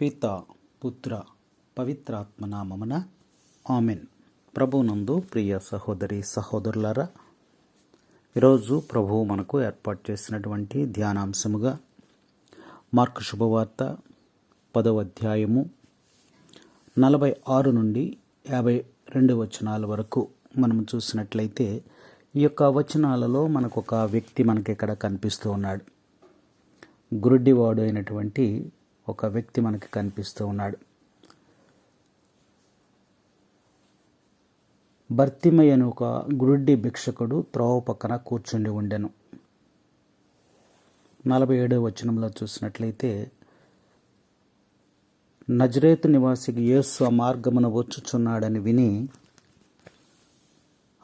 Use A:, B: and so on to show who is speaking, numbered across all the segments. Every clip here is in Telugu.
A: పిత పుత్ర పవిత్రాత్మ నామమున ఆమెన్ ప్రభునందు ప్రియ సహోదరి సహోదరులారా ఈరోజు ప్రభువు మనకు ఏర్పాటు చేసినటువంటి ధ్యానాంశముగా మార్కు శుభవార్త పదవ అధ్యాయము నలభై ఆరు నుండి యాభై రెండు వచనాల వరకు మనం చూసినట్లయితే ఈ యొక్క వచనాలలో మనకు ఒక వ్యక్తి మనకి ఇక్కడ కనిపిస్తూ ఉన్నాడు. గురుడ్డివాడు అయినటువంటి ఒక వ్యక్తి మనకి కనిపిస్తూ ఉన్నాడు. భర్తిమయ్య అని ఒక గురుడ్డి భిక్షకుడు త్రోవ పక్కన కూర్చుండి ఉండెను. నలభై ఏడవ వచనంలో చూసినట్లయితే నజరేతు నివాసికి యేసు ఆ మార్గమున వచ్చుచున్నాడని విని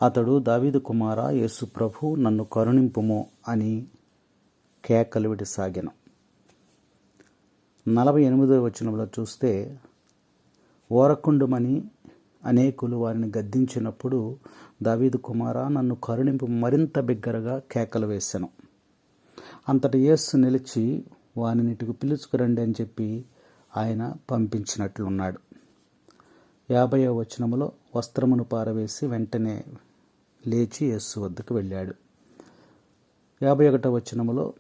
A: అతడు దావీదు కుమార యేసు ప్రభు నన్ను కరుణింపుము అని కేకలు విడిసాగాను. నలభై ఎనిమిదో వచనంలో చూస్తే ఓరకుండుమని అనేకులు వారిని గద్దించినప్పుడు దావీదు కుమార నన్ను కరుణింపు మరింత బిగ్గరగా కేకలు వేశాను అంతటి యేస్సు నిలిచి వానినిటికి పిలుచుకురండి అని చెప్పి ఆయన పంపించినట్లున్నాడు. యాభైవ వచనములో వస్త్రమును పారవేసి వెంటనే లేచి యేస్సు వద్దకు వెళ్ళాడు. యాభై ఒకటో వచనములో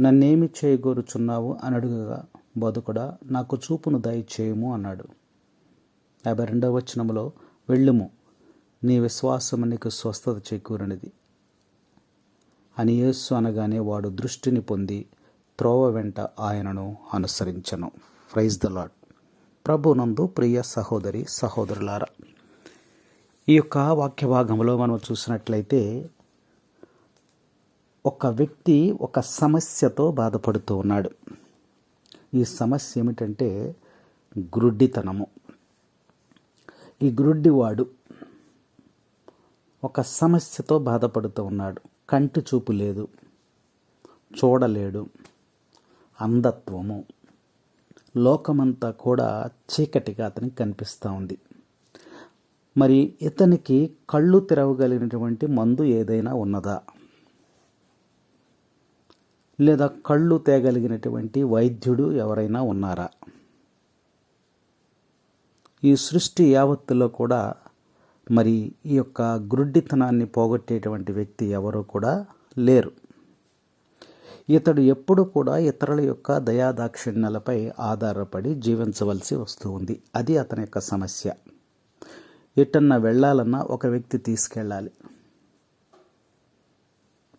A: నన్నేమి చేయగోరుచున్నావు? అని అడుగుగా బతుకుడా నాకు చూపును దయచేయము అన్నాడు. యాభై రెండవ వచనములో వెళ్ళుము. నీ విశ్వాసము నీకు స్వస్థత చేకూరనిది. అని యేసు అనగానే వాడు దృష్టిని పొంది త్రోవ వెంట ఆయనను అనుసరించను. ప్రైజ్ ద లాడ్ ప్రభునందు ప్రియ సహోదరి సహోదరులారా ఈ యొక్క వాక్య భాగంలో మనం చూసినట్లయితే ఒక వ్యక్తి ఒక సమస్యతో బాధపడుతూ ఉన్నాడు. ఈ సమస్య ఏమిటంటే గ్రుడ్డితనము. ఈ గ్రుడ్డివాడు ఒక సమస్యతో బాధపడుతూ ఉన్నాడు. కంటి చూపు లేదు. చూడలేడు. అంధత్వము. లోకమంతా కూడా చీకటిగా అతనికి కనిపిస్తూ ఉంది. మరి ఇతనికి కళ్ళు తెరవగలిగినటువంటి మందు ఏదైనా ఉన్నదా? లేదా కళ్ళు తేగలిగినటువంటి వైద్యుడు ఎవరైనా ఉన్నారా? ఈ సృష్టి యావత్తులో కూడా మరి ఈ యొక్క గ్రుడ్డితనాన్ని పోగొట్టేటువంటి వ్యక్తి ఎవరు కూడా లేరు. ఇతడు ఎప్పుడు కూడా ఇతరుల యొక్క దయాదాక్షిణ్యాలపై ఆధారపడి జీవించవలసి వస్తూ ఉంది. అది అతని యొక్క సమస్య. ఎటన్నా వెళ్ళాలన్నా ఒక వ్యక్తి తీసుకెళ్ళాలి.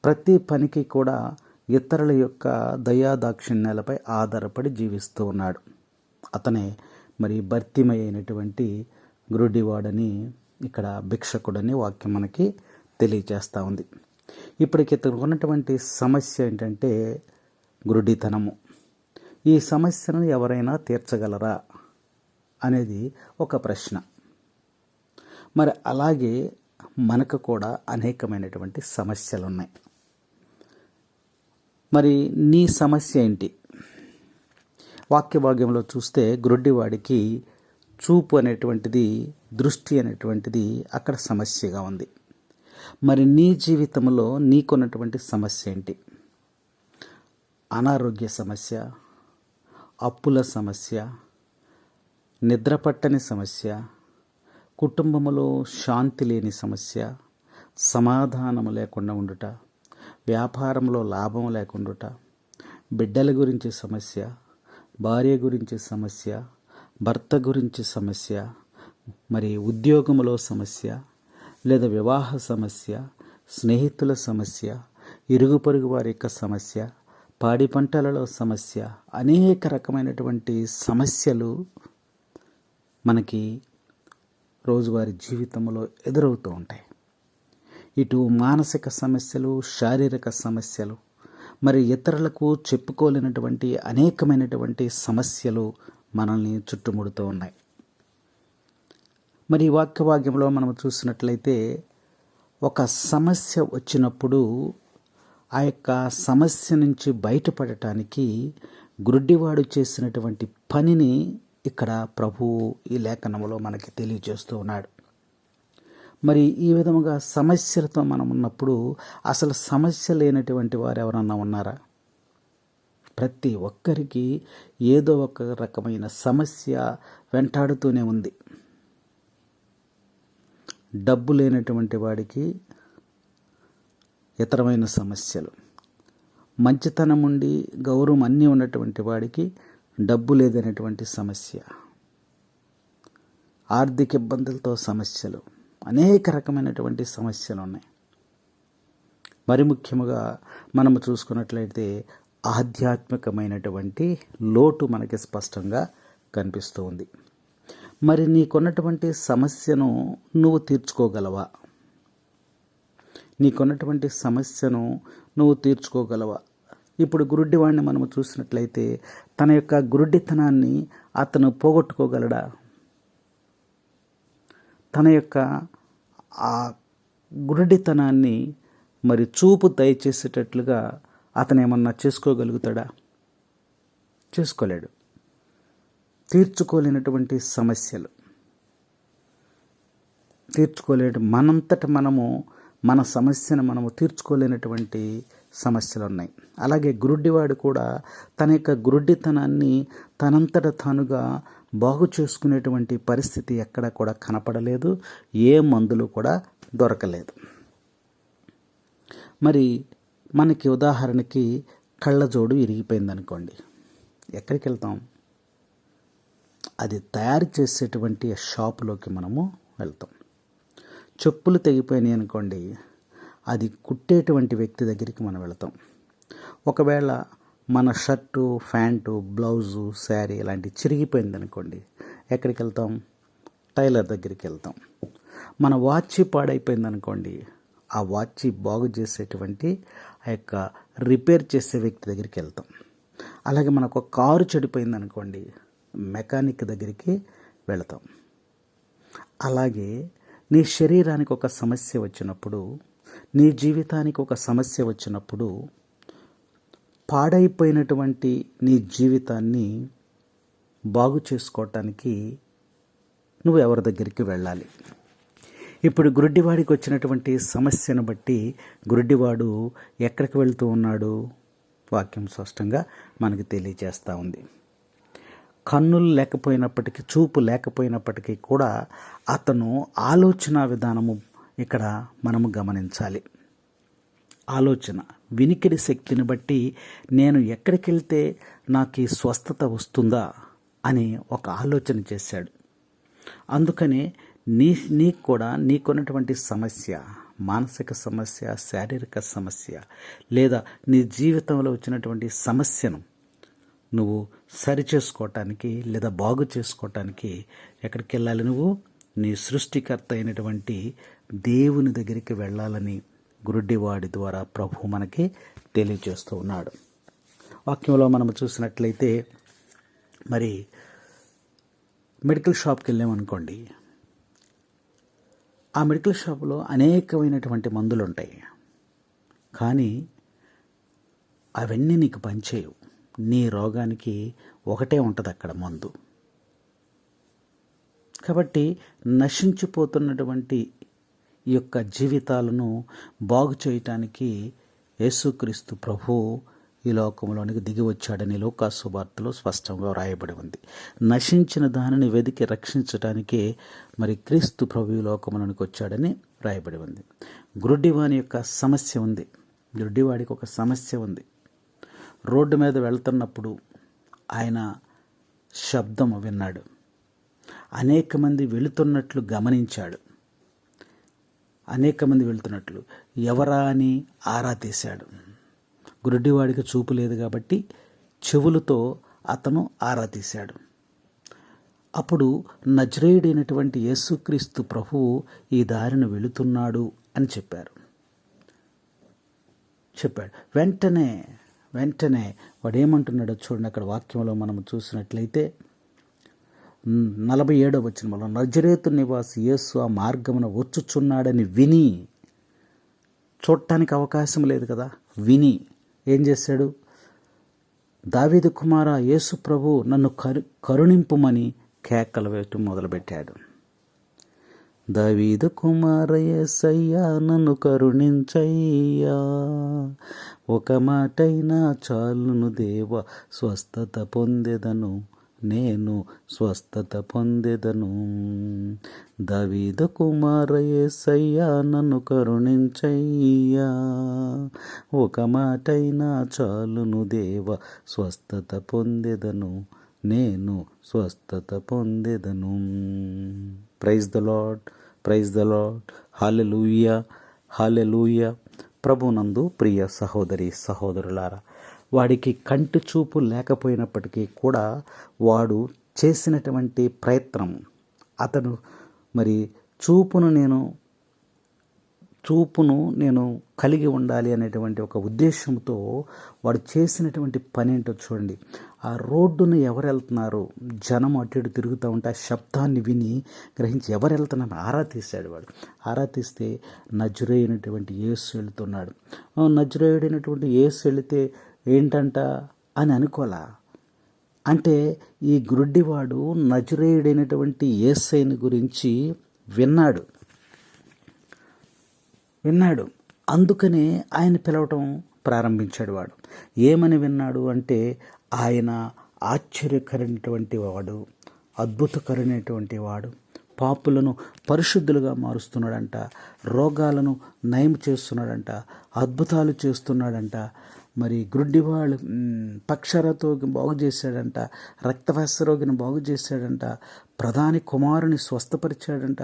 A: ప్రతి పనికి కూడా ఇతరుల యొక్క దయాదాక్షిణ్యాలపై ఆధారపడి జీవిస్తూ ఉన్నాడు. అతనే మరి భర్తీమయ్యైనటువంటి గురుడివాడని ఇక్కడ భిక్షకుడని వాక్యం మనకి తెలియజేస్తూ ఉంది. ఇప్పటికి ఇతనికి ఉన్నటువంటి సమస్య ఏంటంటే గురుడితనము. ఈ సమస్యను ఎవరైనా తీర్చగలరా అనేది ఒక ప్రశ్న. మరి అలాగే మనకు కూడా అనేకమైనటువంటి సమస్యలు ఉన్నాయి మరి నీ సమస్య ఏంటి? వాక్యభాగ్యంలో చూస్తే గ్రొడ్డివాడికి చూపు అనేటువంటిది దృష్టి అనేటువంటిది అక్కడ సమస్యగా ఉంది. మరి నీ జీవితంలో నీకున్నటువంటి సమస్య ఏంటి? అనారోగ్య సమస్య అప్పుల సమస్య నిద్రపట్టని సమస్య కుటుంబంలో శాంతి లేని సమస్య సమాధానము లేకుండా ఉండుట వ్యాపారంలో లాభం లేకుండుట బిడ్డల గురించి సమస్య భార్య గురించి సమస్య భర్త గురించి సమస్య మరి ఉద్యోగంలో సమస్య లేదా వివాహ సమస్య స్నేహితుల సమస్య ఇరుగు పొరుగు వారి యొక్క సమస్య పాడి పంటలలో సమస్య అనేక రకమైనటువంటి సమస్యలు మనకి రోజువారి జీవితంలో ఎదురవుతూ ఉంటాయి. ఇటు మానసిక సమస్యలు శారీరక సమస్యలు మరి ఇతరులకు చెప్పుకోలేనటువంటి అనేకమైనటువంటి సమస్యలు మనల్ని చుట్టుముడుతూ ఉన్నాయి. మరి వాక్యభాగ్యంలో మనం చూసినట్లయితే ఒక సమస్య వచ్చినప్పుడు ఆ యొక్క సమస్య నుంచి బయటపడటానికి గ్రుడ్డివాడు చేసినటువంటి పనిని ఇక్కడ ప్రభువు ఈ లేఖనంలో మనకి తెలియజేస్తూ ఉన్నాడు. మరి ఈ విధముగా సమస్యలతో మనం ఉన్నప్పుడు అసలు సమస్య లేనటువంటి వారు ఎవరన్నా ఉన్నారా? ప్రతి ఒక్కరికి ఏదో ఒక రకమైన సమస్య వెంటాడుతూనే ఉంది. డబ్బు లేనటువంటి వాడికి ఇతరమైన సమస్యలు. మంచితనం ఉండి గౌరవం అన్నీ ఉన్నటువంటి వాడికి డబ్బు లేదనేటువంటి సమస్య. ఆర్థిక ఇబ్బందులతో సమస్యలు. అనేక రకమైనటువంటి సమస్యలు ఉన్నాయి. మరి ముఖ్యముగా మనము చూసుకున్నట్లయితే ఆధ్యాత్మికమైనటువంటి లోటు మనకి స్పష్టంగా కనిపిస్తూ ఉంది. మరి నీకున్నటువంటి సమస్యను నువ్వు తీర్చుకోగలవా? నీకున్నటువంటి సమస్యను నువ్వు తీర్చుకోగలవా? ఇప్పుడు గురుడ్డివాడిని మనము చూసినట్లయితే తన యొక్క గురుడ్డితనాన్ని అతను పోగొట్టుకోగలడా? తన యొక్క ఆ గురుడితనాన్ని మరి చూపు దయచేసేటట్లుగా అతను ఏమన్నా చేసుకోగలుగుతాడా? చేసుకోలేడు. తీర్చుకోలేనటువంటి సమస్యలు. తీర్చుకోలేడు మనంతట మనము మన సమస్యను మనము తీర్చుకోలేనటువంటి సమస్యలు ఉన్నాయి. అలాగే గురుడ్డివాడు కూడా తన యొక్క గురుడ్డితనాన్ని తనంతట తానుగా బాగు చేసుకునేటువంటి పరిస్థితి ఎక్కడ కూడా కనపడలేదు ఏ మందులు కూడా దొరకలేదు. మరి మనకి ఉదాహరణకి కళ్ళజోడు ఇరిగిపోయింది అనుకోండి ఎక్కడికి వెళ్తాం అది తయారు చేసేటువంటి షాపులోకి మనము వెళ్తాం. చెప్పులు తెగిపోయినాయి అనుకోండి అది కుట్టేటువంటి వ్యక్తి దగ్గరికి మనం వెళ్తాం. ఒకవేళ మన షర్టు ప్యాంటు బ్లౌజు శారీ ఇలాంటి చిరిగిపోయింది అనుకోండి ఎక్కడికి వెళ్తాం? టైలర్ దగ్గరికి వెళ్తాం. మన వాచ్ పాడైపోయింది అనుకోండి ఆ వాచ్ బాగు చేసేటువంటి ఆ యొక్క రిపేర్ చేసే వ్యక్తి దగ్గరికి వెళ్తాం. అలాగే మనకు ఒక కారు చెడిపోయింది అనుకోండి మెకానిక్ దగ్గరికి వెళతాం. అలాగే నీ శరీరానికి ఒక సమస్య వచ్చినప్పుడు నీ జీవితానికి ఒక సమస్య వచ్చినప్పుడు పాడైపోయినటువంటి నీ జీవితాన్ని బాగు చేసుకోవటానికి నువ్వు ఎవరి దగ్గరికి వెళ్ళాలి? ఇప్పుడు గురుడ్డివాడికి వచ్చినటువంటి సమస్యను బట్టి గురుడ్డివాడు ఎక్కడికి వెళ్తూ ఉన్నాడు? వాక్యం స్పష్టంగా మనకి తెలియజేస్తూ ఉంది. కన్నులు లేకపోయినప్పటికీ చూపు లేకపోయినప్పటికీ కూడా అతను ఆలోచన విధానము ఇక్కడ మనము గమనించాలి. ఆలోచన వినికిడి శక్తిని బట్టి నేను ఎక్కడికి వెళ్తే నాకు ఈ స్వస్థత వస్తుందా అని ఒక ఆలోచన చేశాడు. అందుకనే నీ నీకు కూడా నీకున్నటువంటి సమస్య మానసిక సమస్య శారీరక సమస్య లేదా నీ జీవితంలో వచ్చినటువంటి సమస్యను నువ్వు సరి చేసుకోవటానికి లేదా బాగు చేసుకోవటానికి ఎక్కడికి వెళ్ళాలి నువ్వు? నీ సృష్టికర్త అయినటువంటి దేవుని దగ్గరికి వెళ్ళాలని గురుడ్డివాడి ద్వారా ప్రభు మనకి తెలియజేస్తూ ఉన్నాడు. వాక్యంలో మనం చూసినట్లయితే మరి మెడికల్ షాప్కి వెళ్ళామనుకోండి ఆ మెడికల్ షాప్లో అనేకమైనటువంటి మందులు ఉంటాయి కానీ అవన్నీ నీకు పనిచేయవు. నీ రోగానికి ఒకటే ఉంటుంది అక్కడ మందు. కాబట్టి నశించిపోతున్నటువంటి యొక్క జీవితాలను బాగు చేయటానికి యేసుక్రీస్తు ప్రభు ఈ లోకంలోనికి దిగి వచ్చాడని లోకాసు వార్తలో స్పష్టంగా వ్రాయబడి ఉంది. నశించిన దానిని వెదికి రక్షించడానికి మరి క్రీస్తు ప్రభు ఈ లోకంలోనికి వచ్చాడని వ్రాయబడి ఉంది. గ్రుడ్డివాని యొక్క సమస్య ఉంది. గ్రుడ్డివాడికి ఒక సమస్య ఉంది. రోడ్డు మీద వెళ్తున్నప్పుడు ఆయన శబ్దం విన్నాడు. అనేక మంది వెళుతున్నట్లు గమనించాడు. అనేక మంది వెళ్తున్నట్లు. ఎవరా అని ఆరా తీశాడు. గురుడివాడికి చూపు లేదు కాబట్టి చెవులతో అతను ఆరా తీశాడు. అప్పుడు నజరేయుడైనటువంటి యేసుక్రీస్తు ప్రభువు ఈ దారిని వెళుతున్నాడు అని చెప్పారు. చెప్పాడు. వెంటనే వెంటనే వాడు ఏమంటున్నాడో చూడండి. అక్కడ వాక్యంలో మనం చూసినట్లయితే నలభై ఏడో వచ్చిన మనం నజరేతు నివాసి యేసు ఆ మార్గమున వచ్చుచున్నాడని విని చూడటానికి అవకాశం లేదు కదా విని ఏం చేశాడు? దావీదు కుమార యేసు ప్రభు నన్ను కరు కరుణింపుమని కేకలు వేయటం మొదలుపెట్టాడు. దావీదు కుమారయ్యసయ్యా నన్ను కరుణించయ్యా ఒక మాటైనా చాలును దేవ స్వస్థత పొందెదను. నేను స్వస్థత పొందెదను. దావీదు కుమారయేసయ్య నన్ను కరుణించయ్యా. ఒక మాటైనా చాలును దేవ స్వస్థత పొందెదను. నేను స్వస్థత పొందెదను. Praise the Lord praise the Lord hallelujah hallelujah. ప్రభునందు ప్రియ సహోదరి సహోదరులారా వాడికి కంటి చూపు లేకపోయినప్పటికీ కూడా వాడు చేసినటువంటి ప్రయత్నం. అతడు మరి చూపును నేను చూపును నేను కలిగి ఉండాలి అనేటువంటి ఒక ఉద్దేశంతో వాడు చేసినటువంటి పని ఏంటో చూడండి. ఆ రోడ్డును ఎవరు వెళ్తున్నారు జనం అటు ఇటు తిరుగుతూ ఉంటే ఆ శబ్దాన్ని విని గ్రహించి ఎవరు వెళ్తున్నారు ఆరా తీశాడు వాడు. ఆరా తీస్తే నజరేయునటువంటి యేసు వెళుతున్నాడు. ఆ ఏసు యేసు వెళితే ఏంటంట అని అనుకోలా అంటే ఈ గ్రుడ్డివాడు నజరేయుడైనటువంటి ఏసైని గురించి విన్నాడు. విన్నాడు. అందుకనే ఆయన పిలవటం ప్రారంభించాడు వాడు. ఏమని విన్నాడు అంటే ఆయన ఆశ్చర్యకరమైనటువంటి వాడు అద్భుతకరమైనటువంటి వాడు పాపులను పరిశుద్ధులుగా మారుస్తున్నాడంట రోగాలను నయం చేస్తున్నాడంట అద్భుతాలు చేస్తున్నాడంట మరి గ్రుడ్డివాళ్ళు పక్షరతో బాగు చేశాడంట రక్తవాస రోగిని బాగు చేశాడంట ప్రధాని కుమారుని స్వస్థపరిచాడంట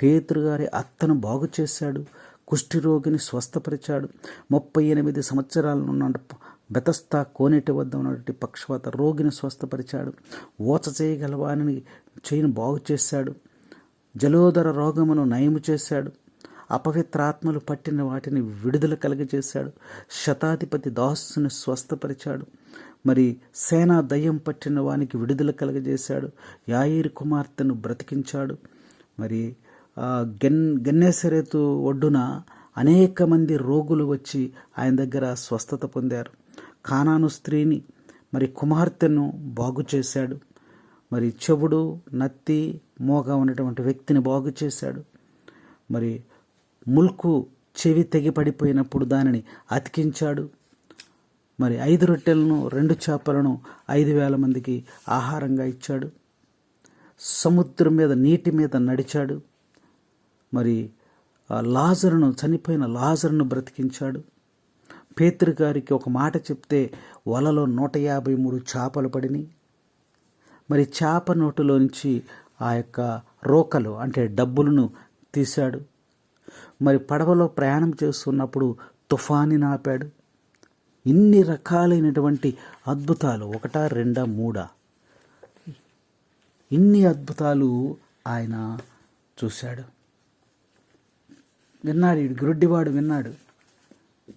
A: పేతురు గారి అత్తను బాగు చేశాడు కుష్ఠిరోగిని స్వస్థపరిచాడు ముప్పై ఎనిమిది సంవత్సరాల ఉన్న బెతస్తా కోనేటి వద్ద ఉన్నటువంటి పక్షవాత రోగిని స్వస్థపరిచాడు ఓచ చేయగలవాని చేయను బాగు చేశాడు జలోదర రోగమును నయము చేశాడు అపవిత్రాత్మలు పట్టిన వాటిని విడుదల కలుగజేశాడు. శతాధిపతి దాసుని స్వస్థపరిచాడు. మరి సేనా దయ్యం పట్టిన వానికి విడుదల కలుగజేశాడు. యాయిర్ కుమార్తెను బ్రతికించాడు. మరి గెన్ గన్నేసరేతు ఒడ్డున అనేక మంది రోగులు వచ్చి ఆయన దగ్గర స్వస్థత పొందారు. కానాను స్త్రీని మరి కుమార్తెను బాగు చేశాడు. మరి చెవుడు నత్తి మోగ ఉన్నటువంటి వ్యక్తిని బాగు చేశాడు. మరి ముల్కు చెవి తెగిపడిపోయినప్పుడు దానిని అతికించాడు. మరి ఐదు రొట్టెలను రెండు చేపలను ఐదు వేల మందికి ఆహారంగా ఇచ్చాడు. సముద్రం మీద నీటి మీద నడిచాడు. మరి లాజరును చనిపోయిన లాజరును బ్రతికించాడు. పేతృ గారికి ఒక మాట చెప్తే వలలో నూట యాభై మూడు చేపలు పడినాయి. మరి చేప నోటులోంచి ఆ యొక్క రోకలు అంటే డబ్బులను తీశాడు. మరి పడవలో ప్రయాణం చేస్తున్నప్పుడు తుఫాని నాపాడు. ఇన్ని రకాలైనటువంటి అద్భుతాలు ఒకటా రెండా మూడా? ఇన్ని అద్భుతాలు ఆయన చూశాడు. విన్నాడు ఈ గురుడ్డివాడు విన్నాడు.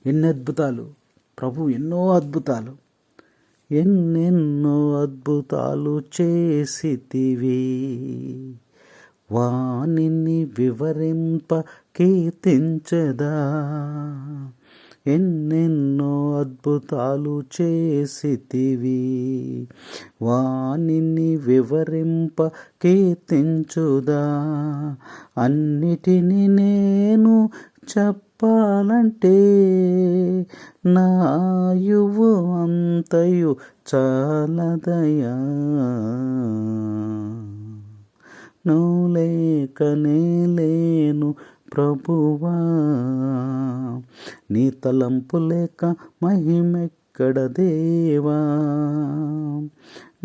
A: ఎన్ని అద్భుతాలు ప్రభు ఎన్నో అద్భుతాలు. ఎన్నెన్నో అద్భుతాలు చేసితివి. వాణిని వివరింప కీర్తించదా? ఎన్నెన్నో అద్భుతాలు చేసితివి. వాణిని వివరింప కీర్తించుదా? అన్నిటిని నేను చెప్పాలంటే నాయువు అంతయు చాలదయా? నువ్వు లేకనే లేను ప్రభువా. నీ తలంపు లేక మహిమెక్కడ దేవా.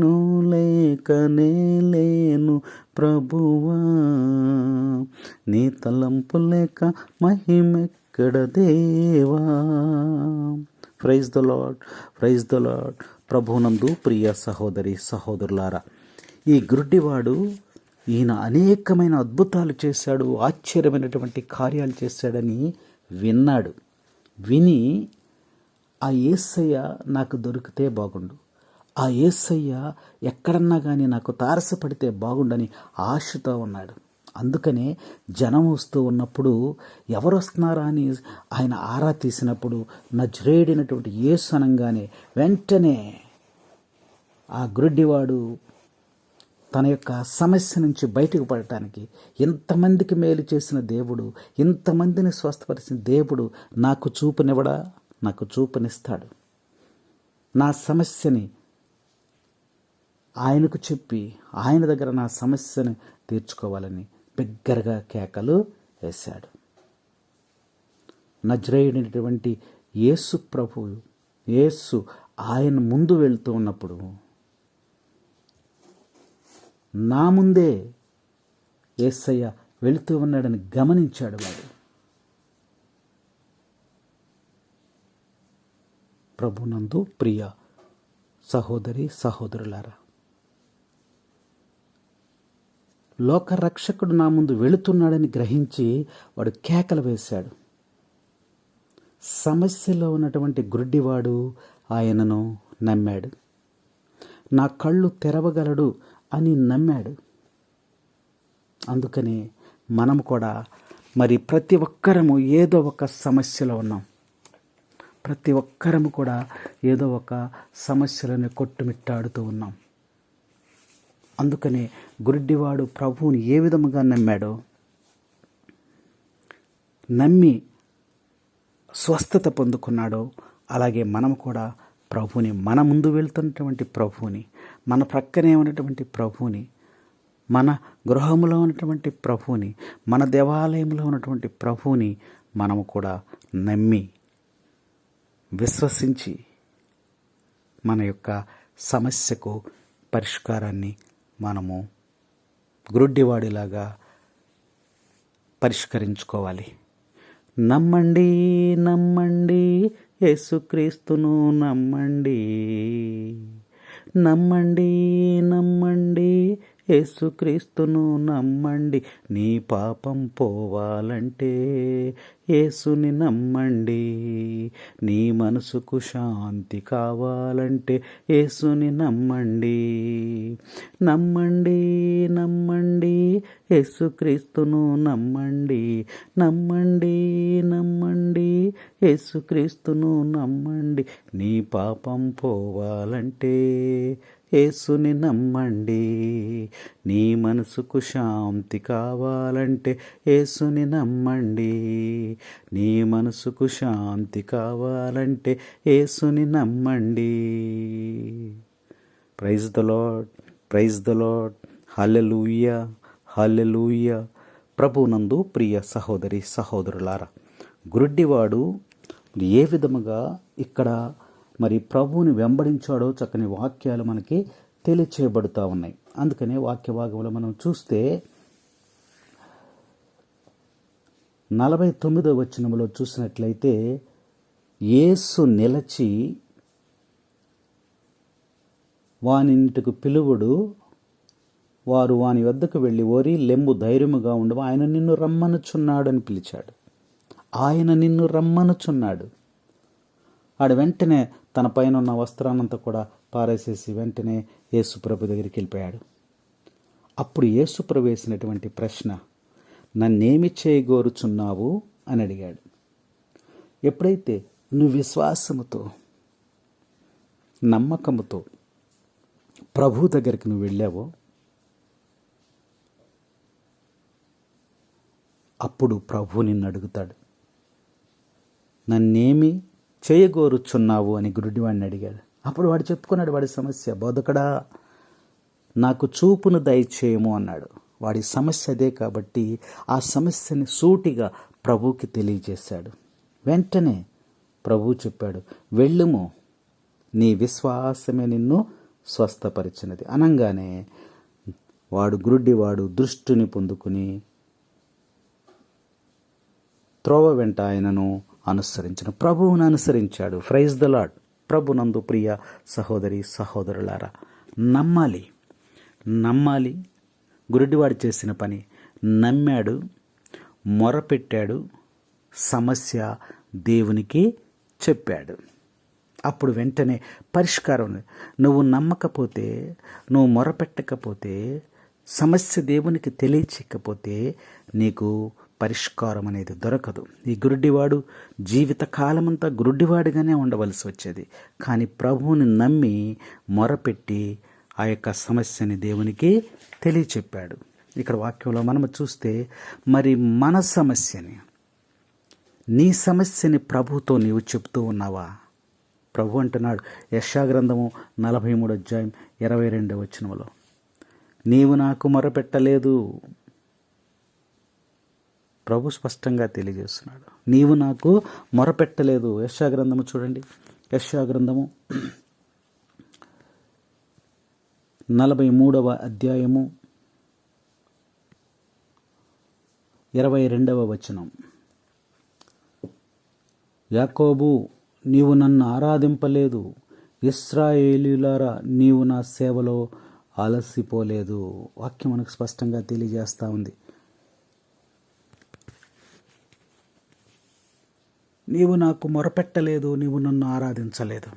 A: నువ్వు లేకనే లేను ప్రభువా. నీ తలంపు లేక మహిమెక్కడ దేవా. Praise the Lord praise the Lord ప్రభునందు ప్రియ సహోదరి సహోదరులారా ఈ గుడ్డివాడు ఈయన అనేకమైన అద్భుతాలు చేశాడు ఆశ్చర్యమైనటువంటి కార్యాలు చేశాడని విన్నాడు. విని ఆ ఏసయ్య నాకు దొరికితే బాగుండు. ఆ ఏసయ్య ఎక్కడన్నా కానీ నాకు తారసపడితే బాగుండని ఆశతో ఉన్నాడు. అందుకనే జనం వస్తూ ఉన్నప్పుడు ఎవరు వస్తున్నారా అని ఆయన ఆరా తీసినప్పుడు నజ్రేడినటువంటి యేసు అనగానే వెంటనే ఆ గురుడ్డివాడు తన యొక్క సమస్య నుంచి బయటకు పడటానికి ఎంతమందికి మేలు చేసిన దేవుడు ఇంతమందిని స్వస్థపరిచిన దేవుడు నాకు చూపునివ్వడా? నాకు చూపునిస్తాడు. నా సమస్యని ఆయనకు చెప్పి ఆయన దగ్గర నా సమస్యను తీర్చుకోవాలని బిగ్గరగా కేకలు వేశాడు. నజ్రైనటువంటి యేసు ప్రభు యేసు ఆయన ముందు వెళ్తూ ఉన్నప్పుడు నా ముందే యేసయ్య వెళుతూ ఉన్నాడని గమనించాడు వాడు. ప్రభునందు ప్రియ సహోదరి సహోదరులారా లోక రక్షకుడు నా ముందు వెళుతున్నాడని గ్రహించి వాడు కేకలు వేశాడు. సమస్యలో ఉన్నటువంటి గుడ్డివాడు ఆయనను నమ్మాడు. నా కళ్ళు తెరవగలడు అని నమ్మాడు. అందుకని మనం కూడా మరి ప్రతి ఒక్కరము ఏదో ఒక సమస్యలో ఉన్నాం. ప్రతి ఒక్కరము కూడా ఏదో ఒక సమస్యలను కొట్టుమిట్టాడుతూ ఉన్నాం. అందుకనే గురుడ్డివాడు ప్రభువుని ఏ విధముగా నమ్మాడో నమ్మి స్వస్థత పొందుకున్నాడో అలాగే మనం కూడా ప్రభుని మన ముందు వెళ్తున్నటువంటి ప్రభుని మన ప్రక్కనే ఉన్నటువంటి ప్రభువుని మన గృహంలో ఉన్నటువంటి ప్రభువుని మన దేవాలయంలో ఉన్నటువంటి ప్రభుని మనము కూడా నమ్మి విశ్వసించి మన యొక్క సమస్యకు పరిష్కారాన్ని మనము గురుడ్డివాడిలాగా పరిష్కరించుకోవాలి. నమ్మండి నమ్మండి యేసుక్రీస్తును నమ్మండి. నమ్మండి నమ్మండి యేసుక్రీస్తును నమ్మండి. నీ పాపం పోవాలంటే యేసుని నమ్మండి. నీ మనసుకు శాంతి కావాలంటే యేసుని నమ్మండి. నమ్మండి నమ్మండి యేసుక్రీస్తును నమ్మండి. నమ్మండి నమ్మండి. యేసుక్రీస్తును నమ్మండి. నీ పాపం పోవాలంటే యేసుని నమ్మండి. నీ మనసుకు శాంతి కావాలంటే యేసుని నమ్మండి. నీ మనసుకు శాంతి కావాలంటే యేసుని నమ్మండి. Praise the Lord praise the Lord hallelujah. Hallelujah. ప్రభునందు ప్రియ సహోదరి సహోదరులారా గురుడ్డివాడు ఏ విధముగా ఇక్కడ మరి ప్రభువుని వెంబడించాడో చక్కని వాక్యాలు మనకి తెలియచేయబడుతూ ఉన్నాయి. అందుకనే వాక్య భాగంలో మనం చూస్తే నలభై తొమ్మిదో వచనంలో చూసినట్లయితే యేసు నిలచి వానింటికి పిలువుడు వారు వాని వద్దకు వెళ్ళి ఓరి లెంబు ధైర్యముగా ఉండవు? ఆయన నిన్ను రమ్మనుచున్నాడు అని పిలిచాడు. ఆయన నిన్ను రమ్మనుచున్నాడు. ఆడు వెంటనే తన పైన ఉన్న వస్త్రానంతా కూడా పారేసేసి వెంటనే యేసుప్రభు దగ్గరికి వెళ్ళిపోయాడు. అప్పుడు యేసుప్రభు వేసినటువంటి ప్రశ్న నన్నేమి చేయగోరుచున్నావు? అని అడిగాడు. ఎప్పుడైతే నువ్వు విశ్వాసముతో నమ్మకముతో ప్రభు దగ్గరికి నువ్వు వెళ్ళావో అప్పుడు ప్రభు నిన్ను అడుగుతాడు నన్నేమి చేయగోరుచున్నావు అని గురుడివాడిని అడిగాడు. అప్పుడు వాడు చెప్పుకున్నాడు వాడి సమస్య బోధకడా నాకు చూపును దయచేయము అన్నాడు. వాడి సమస్య అదే కాబట్టి ఆ సమస్యని సూటిగా ప్రభుకి తెలియజేశాడు. వెంటనే ప్రభు చెప్పాడు వెళ్ళుము నీ విశ్వాసమే నిన్ను స్వస్థపరిచినది. అనగానే వాడు గురుడ్డివాడు దృష్టిని పొందుకుని త్రోవ వెంట ఆయనను అనుసరించను ప్రభువును అనుసరించాడు. ఫ్రైజ్ ద లాడ్ ప్రభునందు ప్రియ సహోదరి సహోదరులారా నమ్మాలి నమ్మాలి. గురుడివాడు చేసిన పని నమ్మాడు మొరపెట్టాడు సమస్య దేవునికి చెప్పాడు. అప్పుడు వెంటనే పరిష్కారం నువ్వు నమ్మకపోతే నువ్వు మొరపెట్టకపోతే సమస్య దేవునికి తెలియచేయకపోతే నీకు పరిష్కారం అనేది దొరకదు. ఈ గురుడివాడు జీవితకాలమంతా గురుడివాడిగానే ఉండవలసి వచ్చేది. కానీ ప్రభువుని నమ్మి మొరపెట్టి ఆ యొక్క సమస్యని దేవునికి తెలియచెప్పాడు. ఇక్కడ వాక్యంలో మనం చూస్తే మరి మన సమస్యని నీ సమస్యని ప్రభుతో నీవు చెప్తూ ఉన్నావా? ప్రభు అంటున్నాడు యశాగ్రంథము నలభై మూడు అధ్యాయం ఇరవై రెండవ వచనంలో నీవు నాకు మొరపెట్టలేదు. ప్రభు స్పష్టంగా తెలియజేస్తున్నాడు. నీవు నాకు మొరపెట్టలేదు. యశాగ్రంథము చూడండి. యశాగ్రంథము నలభై మూడవ అధ్యాయము ఇరవై రెండవ వచనం. యాకోబు నీవు నన్ను ఆరాధింపలేదు. ఇస్రాయేలీలారా నీవు నా సేవలో అలసిపోలేదు. వాక్యం మనకు స్పష్టంగా తెలియజేస్తూ ఉంది. నీవు నాకు మొరపెట్టలేదు నీవు నన్ను ఆరాధించలేదు.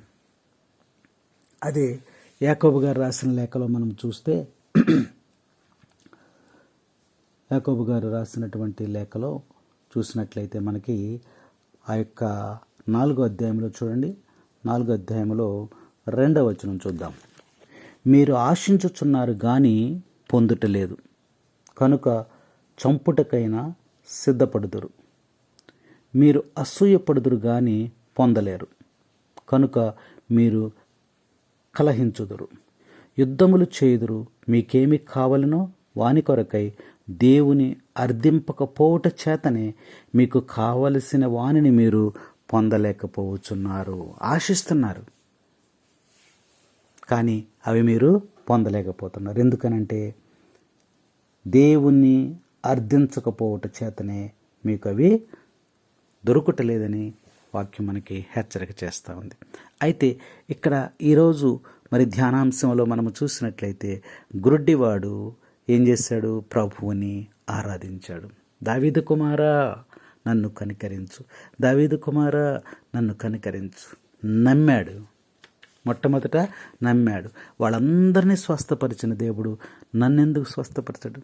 A: అదే యాకోబు గారు రాసిన లేఖలో మనం చూస్తే యాకోబు గారు రాసినటువంటి లేఖలో చూసినట్లయితే మనకి ఆ యొక్క నాలుగో అధ్యాయంలో చూడండి. నాలుగో అధ్యాయంలో రెండవ వచనం చూద్దాం. మీరు ఆశించుచున్నారు కానీ పొందుటలేదు కనుక చంపుటకైనా సిద్ధపడుదురు. మీరు అసూయపడుదురు కానీ పొందలేరు. కనుక మీరు కలహించుదురు. యుద్ధములు చేయుదురు. మీకేమి కావలనో వాని కొరకై దేవుని అర్థింపకపోవుట చేతనే మీకు కావలసిన వానిని మీరు పొందలేకపోవచ్చున్నారు ఆశిస్తున్నారు. కానీ అవి మీరు పొందలేకపోతున్నారు. ఎందుకనంటే దేవుణ్ణి అర్థించకపోవట చేతనే మీకు అవి దొరుకుటలేదని వాక్యం మనకి హెచ్చరిక చేస్తూ ఉంది. అయితే ఇక్కడ ఈరోజు మరి ధ్యానాంశంలో మనము చూసినట్లయితే గురుడ్డివాడు ఏం చేశాడు? ప్రభువుని ఆరాధించాడు. దావీదు కుమారా నన్ను కనికరించు. దావీదు కుమారా నన్ను కనికరించు. నమ్మాడు. మొట్టమొదట నమ్మాడు. వాళ్ళందరినీ స్వస్థపరిచిన దేవుడు నన్నెందుకు స్వస్థపరచడు?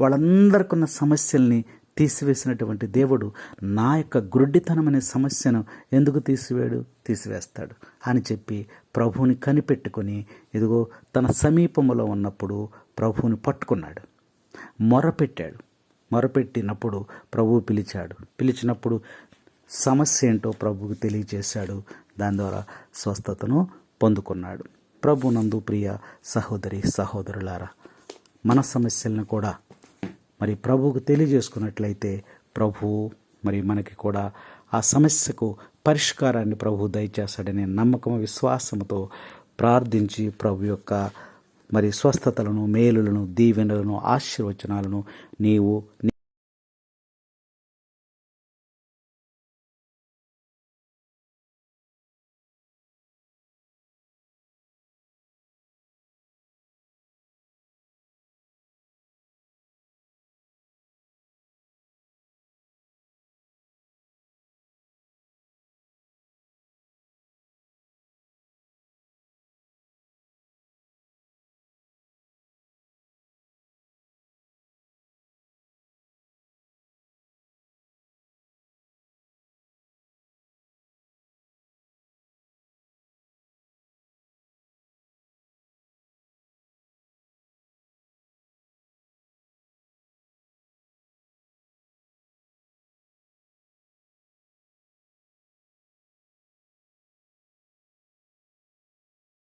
A: వాళ్ళందరికున్న సమస్యల్ని తీసివేసినటువంటి దేవుడు నా యొక్క గుడ్డితనం అనే సమస్యను ఎందుకు తీసివేడు? తీసివేస్తాడు అని చెప్పి ప్రభువుని కనిపెట్టుకొని ఇదిగో తన సమీపంలో ఉన్నప్పుడు ప్రభువుని పట్టుకున్నాడు. మొరపెట్టాడు. మొరపెట్టినప్పుడు ప్రభువు పిలిచాడు. పిలిచినప్పుడు సమస్య ఏంటో ప్రభువుకు తెలియజేశాడు దాని ద్వారా స్వస్థతను పొందుకున్నాడు. ప్రభు నందు ప్రియ సహోదరి సహోదరులారా మన సమస్యలను కూడా మరి ప్రభువుకు తెలియజేసుకున్నట్లయితే ప్రభువు మరి మనకి కూడా ఆ సమస్యకు పరిష్కారాన్ని ప్రభు దయచేస్తాడనే నమ్మకం విశ్వాసంతో ప్రార్థించి ప్రభు యొక్క మరి స్వస్థతలను మేలులను దీవెనలను ఆశీర్వచనాలను నీవు